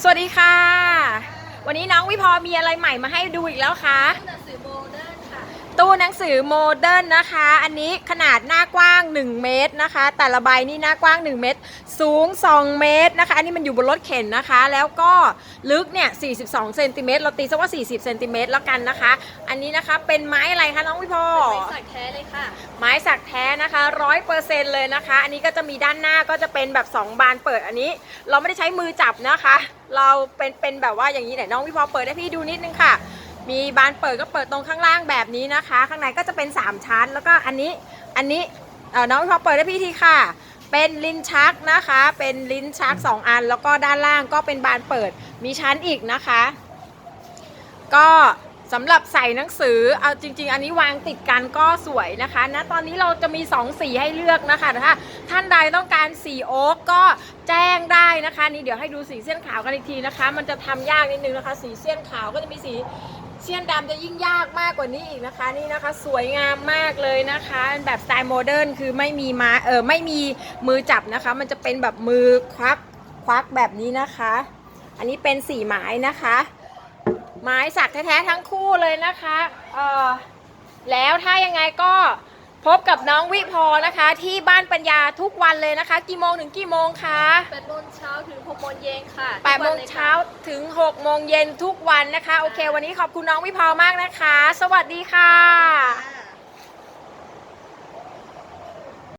สวัสดีค่ะ วันนี้น้องวิพอมีอะไรใหม่มาให้ดูอีกแล้วคะ หนังสือโมเดิร์นนะคะ อันนี้ขนาดหน้ากว้าง 1 เมตรนะคะ แต่ละใบนี่หน้ากว้าง 1 เมตร สูง 2 เมตรนะคะ อันนี้มันอยู่บนรถเข็นนะคะ แล้วก็ลึกเนี่ย 42 เซนติเมตร เราตีซะว่า 40 เซนติเมตรแล้วกันนะคะ อันนี้นะคะเป็นไม้อะไรคะน้องวิพอเป็นไม้สักแท้เลยค่ะ ไม้สักแท้นะคะร้อยเปอร์เซ็นเลยนะคะ อันนี้ก็จะมีด้านหน้าก็จะเป็นแบบ 2 บานเปิดอันนี้ เราไม่ได้ใช้มือจับนะคะ เราเป็นเป็นแบบว่าอย่างนี้ไหนน้องพี่พอเปิดให้พี่ดูนิดนึงค่ะ มีบานเปิดก็เปิดตรงข้างล่างแบบนี้นะคะ ข้างในก็จะเป็น 3 ชั้น แล้วก็อันนี้อันนี้เออน้องพี่พอเปิดได้พี่ทีค่ะ เป็นลิ้นชักนะคะ เป็นลิ้นชัก 2 อัน แล้วก็ด้านล่างก็เป็นบานเปิดมีชั้นอีกนะคะ ก็ สำหรับใส่หนังสือเอาจริง ๆ อันนี้วางติดกันก็สวยนะคะณตอนนี้เราจะมี 2 สีให้เลือกนะคะถ้าท่านใดต้องการสีโอ๊กก็แจ้งได้นะคะ นี่เดี๋ยวให้ดูสีเส้นขาวกันอีกทีนะคะ มันจะทำยากนิดนึงนะคะ สีเส้นขาวก็จะมีสีเส้นดำจะยิ่งยากมากกว่านี้อีกนะคะนี่นะคะสวยงามมากเลยนะคะแบบสไตล์โมเดิร์นคือไม่มีมาเออไม่มีมือจับนะคะ มันจะเป็นแบบมือควักควักแบบนี้นะคะ อันนี้เป็นสีไม้นะคะ ไม้สักแท้ๆทั้งคู่เลยนะคะเออแล้วถ้ายังไงก็พบกับน้องวิพอนะคะ ที่บ้านปัญญาทุกวันเลยนะคะ กี่โมงถึงกี่โมงคะ8โมงเช้าถึง6โมงเย็นค่ะ8โมงเช้าถึง6โมงเย็นทุกวันนะคะ โอเค วันนี้ขอบคุณน้องวิพอมากนะคะ สวัสดีค่ะ